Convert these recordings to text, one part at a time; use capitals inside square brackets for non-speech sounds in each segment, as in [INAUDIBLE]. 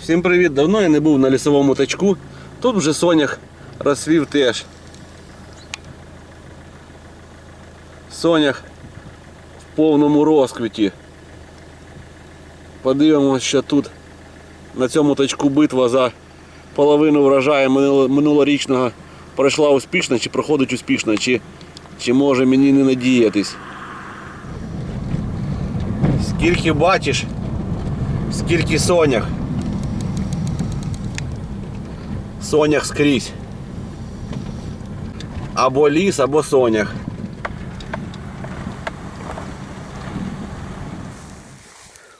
Всім привіт! Давно я не був на лісовому тачку. Тут вже сонях розсвів теж. Сонях в повному розквіті. Подивимося, що тут на цьому тачку битва за половину врожаю минулорічного пройшла успішно, чи проходить успішно, чи, чи може мені не надіятись. Скільки бачиш, скільки сонях. Сонях скрізь. Або ліс, або сонях.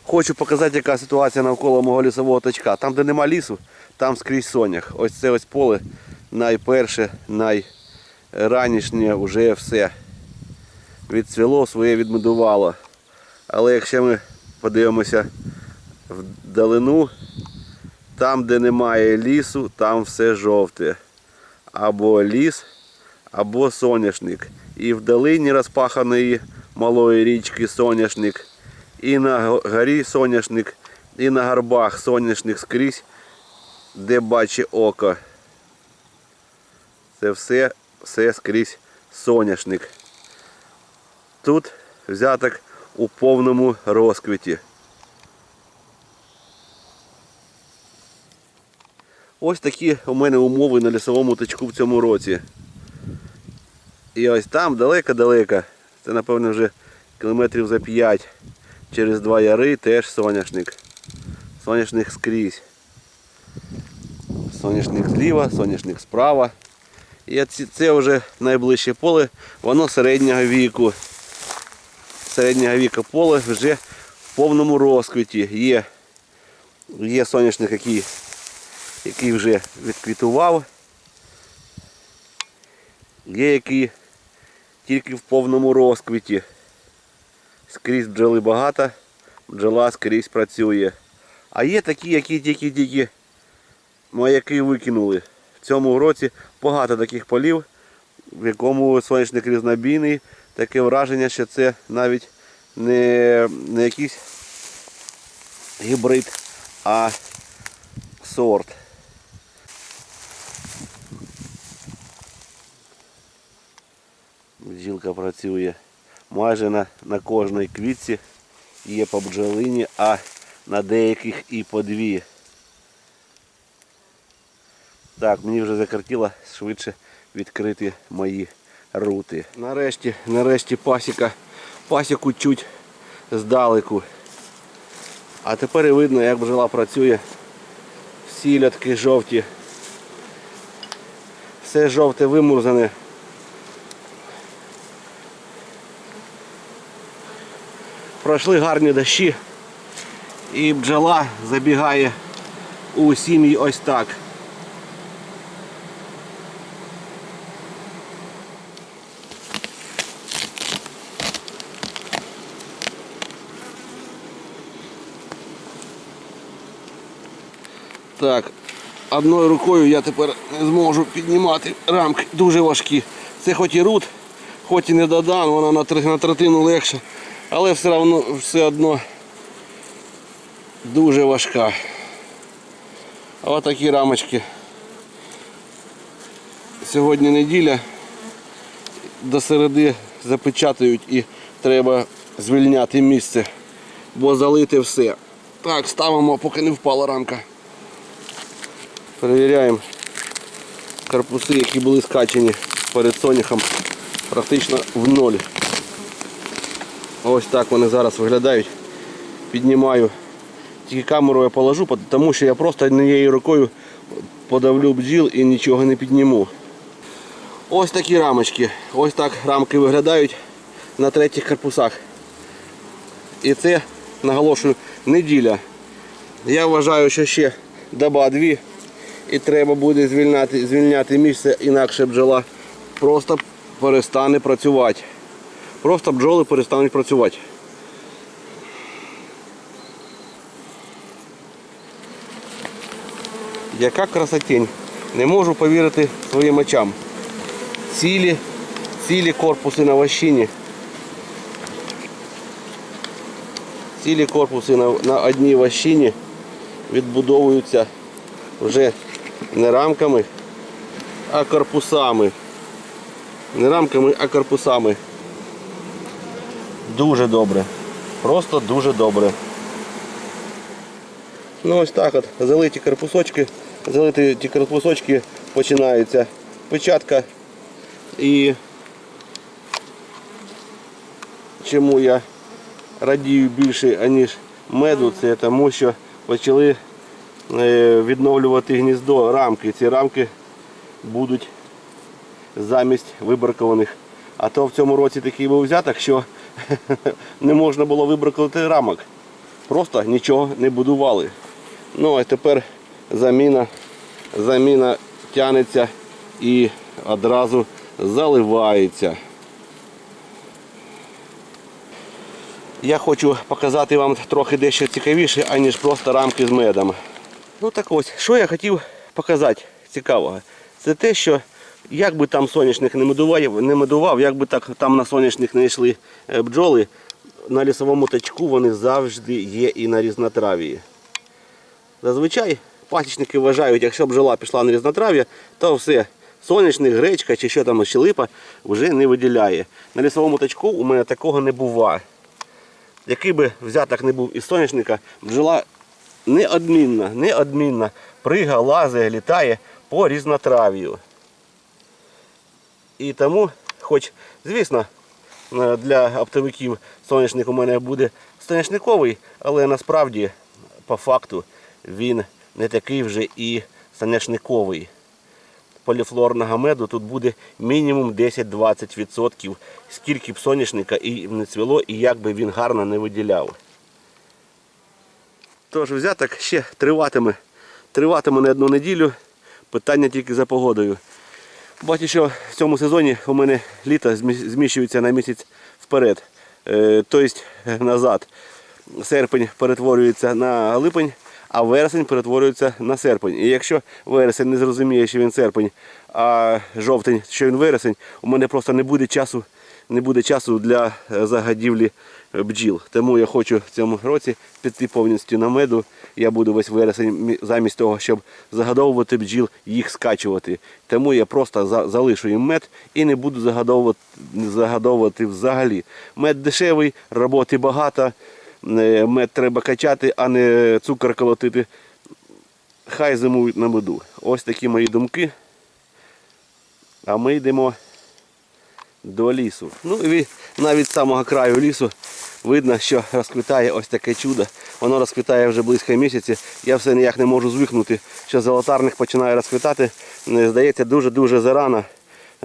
Хочу показати, яка ситуація навколо мого лісового тачка. Там, де нема лісу, там скрізь сонях. Ось це ось поле найперше, найранішнє вже все відцвіло, своє відмедувало. Але якщо ми подивимося вдалину, там, де немає лісу, там все жовте. Або ліс, або соняшник. І в долині розпаханої малої річки соняшник, і на горі соняшник, і на горбах соняшник скрізь, де бачить око. Це все, все скрізь соняшник. Тут взяток у повному розквіті. Ось такі у мене умови на лісовому тачку в цьому році. І ось там далеко-далеко, це напевно вже кілометрів за 5 через два яри теж соняшник. Соняшник скрізь. Соняшник зліва, соняшник справа. І це вже найближче поле, воно середнього віку. Середнього віку поле вже в повному розквіті. Є, є соняшник, який який вже відквітував. Є який тільки в повному розквіті. Скрізь бджоли багато, бджола скрізь працює. А є такі, які тільки-тільки маяки викинули. В цьому році багато таких полів, в якому сонячник різнобійний. Таке враження, що це навіть не, не якийсь гібрид, а сорт. Бджілка працює майже на, на кожній квітці є по бджолині, а на деяких і по дві. Так, мені вже закартіло швидше відкрити мої рути. Нарешті, нарешті пасіка, пасіку чуть здалеку. А тепер і видно, як бджола працює. Всі лятки жовті. Все жовте вимурзане. Пройшли гарні дощі і бджола забігає у сім'ї ось так. Так, одною рукою я тепер не зможу піднімати рамки дуже важкі. Це хоч і рут, хоч і не додан, вона на третину легша, але все одно, все одно дуже важка. А от такі рамочки. Сьогодні неділя, до середи запечатають і треба звільняти місце, бо залити все. Так, ставимо, поки не впала рамка. Перевіряємо корпуси, які були скачені перед соняхом практично в ноль. Ось так вони зараз виглядають. Піднімаю. Тільки камеру я положу, тому що я просто однією рукою подавлю бджіл і нічого не підніму. Ось такі рамочки. Ось так рамки виглядають на третіх корпусах. І це, наголошую, неділя. Я вважаю, що ще доба-дві і треба буде звільняти, звільняти місце, інакше бджола просто перестане працювати. Просто бджоли перестануть працювати. Яка красотень. Не можу повірити своїм очам. Цілі, цілі корпуси на вощині. Цілі корпуси на, на одній вощині. відбудовуються вже не рамками, а корпусами. Не рамками, а корпусами. Дуже добре. Просто дуже добре. Ну ось так от, залиті корпусочки, залиті ті корпусочки починається печатка і чому я радію більше, аніж меду, це тому що почали е, відновлювати гніздо рамки. Ці рамки будуть замість вибракованих. А то в цьому році такий був взяток, що [LAUGHS] не можна було вибракувати рамок. Просто нічого не будували. Ну а тепер заміна, заміна тянеться і одразу заливається. Я хочу показати вам трохи дещо цікавіше, аніж просто рамки з медом. Ну так ось, що я хотів показати цікавого. Це те, що як би там соняшник не медував, не медував, як би так там на соняшник не йшли е, бджоли, на лісовому тачку вони завжди є і на різнотравії. Зазвичай пасічники вважають, якщо бджола пішла на різнотрав'я, то все, соняшник, гречка чи що там ще липа вже не виділяє. На лісовому тачку у мене такого не буває. Який би взяток не був із соняшника, бджола неодмінно, неодмінно прига, лазає, літає по різнотрав'ю. І тому, хоч, звісно, е, для оптовиків соняшник у мене буде соняшниковий, але насправді, по факту, він не такий вже і соняшниковий. Поліфлорного меду тут буде мінімум 10-20%, скільки б соняшника і не цвіло, і як би він гарно не виділяв. Тож взяток ще триватиме. Триватиме не одну неділю. Питання тільки за погодою. Бачу, що в цьому сезоні у мене літо зміщується на місяць вперед. Е, Тобто назад. Серпень перетворюється на липень, а вересень перетворюється на серпень. І якщо вересень не зрозуміє, що він серпень, а жовтень, що він вересень, у мене просто не буде часу, не буде часу для е, загадівлі е, бджіл. Тому я хочу в цьому році піти повністю на меду. Я буду весь вересень замість того, щоб загадовувати бджіл, їх скачувати. Тому я просто за- залишу їм мед і не буду загадовувати, загадовувати взагалі. Мед дешевий, роботи багато, е, мед треба качати, а не цукор колотити. Хай зимують на меду. Ось такі мої думки. А ми йдемо до лісу. Ну і навіть з самого краю лісу видно, що розквітає ось таке чудо. Воно розквітає вже близько місяці. Я все ніяк не можу звикнути, що золотарник починає розквітати. Е, Здається, дуже-дуже зарано.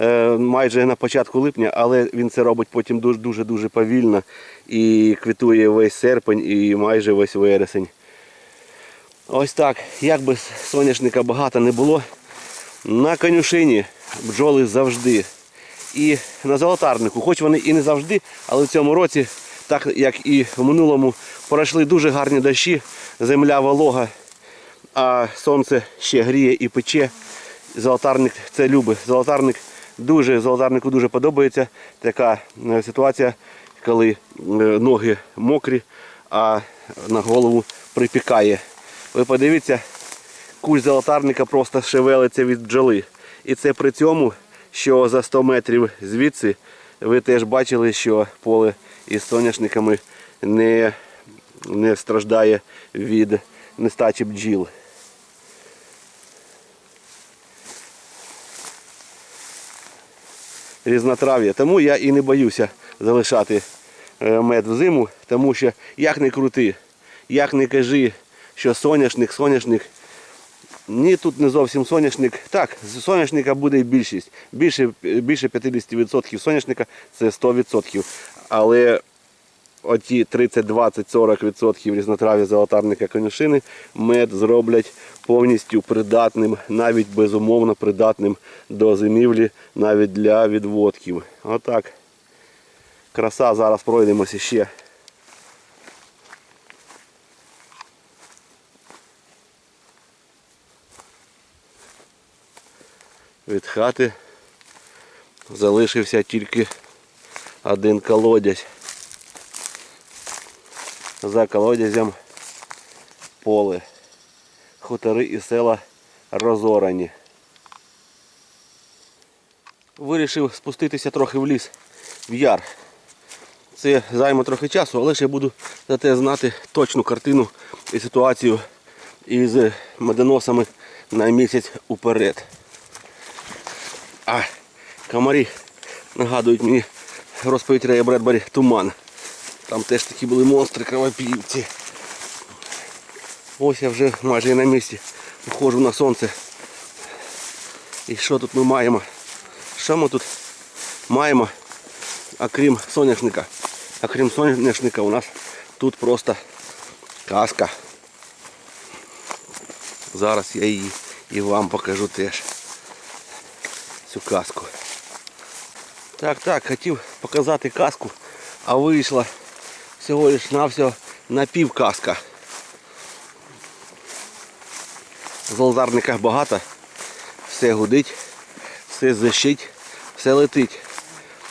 е, Майже на початку липня, але він це робить потім дуже-дуже повільно і квітує весь серпень і майже весь вересень. Ось так. Як би соняшника багато не було, на конюшині бджоли завжди. І на золотарнику, хоч вони і не завжди, але в цьому році, так як і в минулому, пройшли дуже гарні дощі, земля волога, а сонце ще гріє і пече. Золотарник це любить. Золотарник дуже, золотарнику дуже подобається така е, ситуація, коли е, ноги мокрі, а на голову припікає. Ви подивіться, кусь золотарника просто шевелиться від бджоли. І це при цьому, що за 100 метрів звідси ви теж бачили, що поле із соняшниками не, не страждає від нестачі бджіл. Різнотрав'я. Тому я і не боюся залишати е, мед в зиму, тому що як не крути, як не кажи, що соняшник, соняшник ні, тут не зовсім соняшник. Так, з соняшника буде більшість. Більше, більше 50% соняшника це 100%. Але оті 30, 20, 40% різнотрав'я золотарника конюшини мед зроблять повністю придатним, навіть безумовно придатним до зимівлі, навіть для відводків. Отак. Краса, зараз пройдемося ще. Від хати залишився тільки один колодязь. За колодязем поле. хутори і села розорані. Вирішив спуститися трохи в ліс, в яр. Це займе трохи часу, але ж я буду зате знати точну картину і ситуацію із медоносами на місяць уперед. А комарі нагадують мені розповідь Рея Бредбері Туман. Там теж такі були монстри кровопівці. Ось я вже майже на місці. Виходжу на сонце. І що тут ми маємо? Що ми тут маємо, окрім соняшника? Окрім соняшника у нас тут просто казка. Зараз я її і вам покажу теж. Цю казку. Так, так, хотів показати казку, а вийшла всього лиш навсього напівказка. В золотарниках багато, все гудить, все зищить, все летить.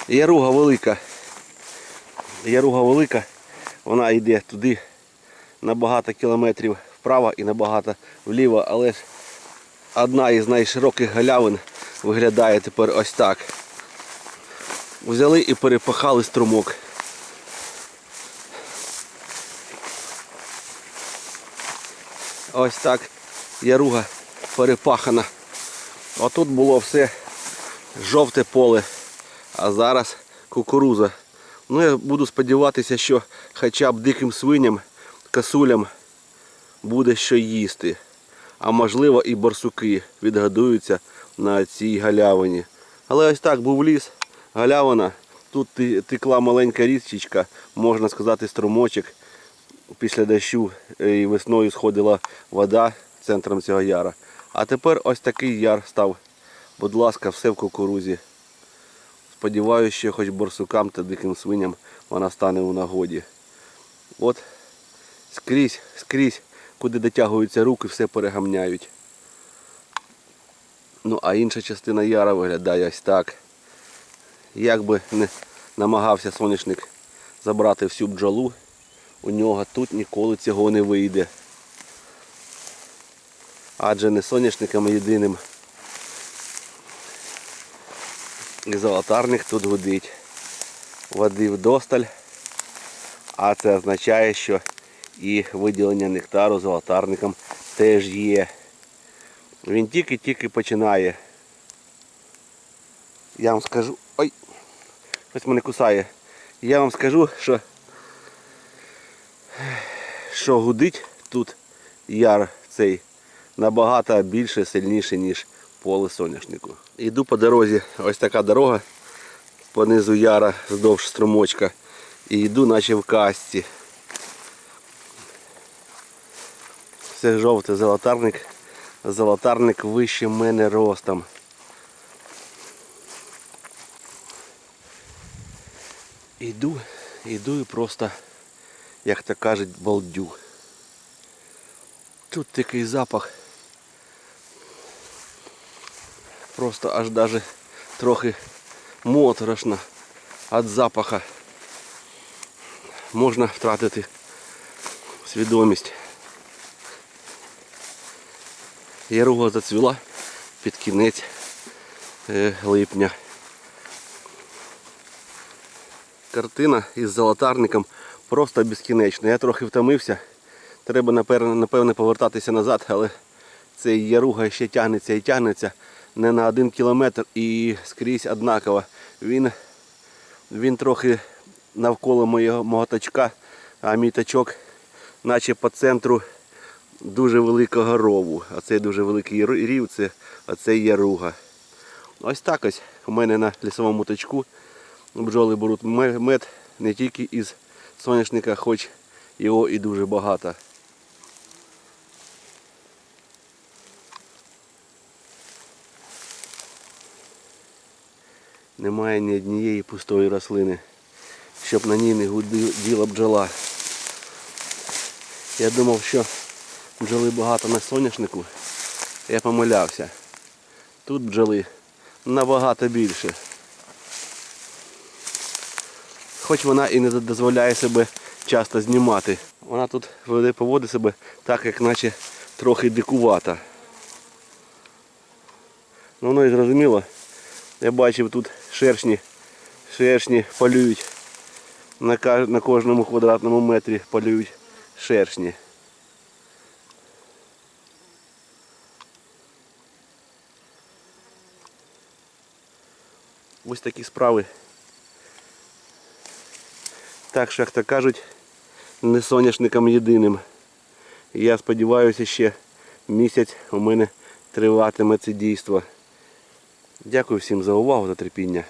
Яруга велика. Яруга велика, вона йде туди на багато кілометрів вправо і на багато вліво, але ж одна із найшироких галявин виглядає тепер ось так. Взяли і перепахали струмок. Ось так яруга перепахана. Отут було все жовте поле, а зараз кукуруза. Ну я буду сподіватися, що хоча б диким свиням, косулям буде що їсти. А можливо і борсуки відгодуються на цій галявині. Але ось так був ліс, галявина. Тут текла маленька річечка, можна сказати, струмочок. Після дощу е, і весною сходила вода центром цього яра. А тепер ось такий яр став. Будь ласка, все в кукурузі. Сподіваюся, що хоч борсукам та диким свиням вона стане у нагоді. От скрізь, скрізь, куди дотягуються руки, все перегамняють. Ну а інша частина яра виглядає ось так. Як би не намагався соняшник забрати всю бджолу, у нього тут ніколи цього не вийде. Адже не соняшником єдиним. І золотарник тут гудить. Води вдосталь. А це означає, що і виділення нектару золотарником теж є. Він тільки-тільки починає. Я вам скажу... Ой! Хтось мене кусає. Я вам скажу, що що гудить тут яр цей набагато більше, сильніше, ніж поле соняшнику. Йду по дорозі, ось така дорога понизу яра вздовж струмочка. І йду наче в касті. Все жовте золотарник. Золотарник вище мене ростом. Іду, іду і просто, як то кажуть, балдю. Тут такий запах. Просто аж даже трохи моторошно від запаха. Можна втратити свідомість. Яруга зацвіла під кінець е, липня. Картина із золотарником просто безкінечна. Я трохи втомився. Треба напевне, повертатися назад, але цей яруга ще тягнеться і тягнеться не на один кілометр і скрізь однаково. Він, він трохи навколо моєго, мого тачка, а мій тачок наче по центру дуже великого рову. А цей дуже великий рів, це оцей яруга. Ось так ось у мене на лісовому тачку бджоли беруть мед не тільки із соняшника, хоч його і дуже багато. Немає ні однієї пустої рослини, щоб на ній не гуділа бджола. Я думав, що бджоли багато на соняшнику. Я помилявся. Тут бджоли набагато більше. Хоч вона і не дозволяє себе часто знімати. Вона тут веде- поводить себе так, як наче трохи дикувата. Ну воно і зрозуміло. Я бачив тут шершні, шершні полюють. На, кожному квадратному метрі полюють шершні. Ось такі справи. Так що, як то кажуть, не соняшником єдиним. Я сподіваюся, ще місяць у мене триватиме це дійство. Дякую всім за увагу, за терпіння.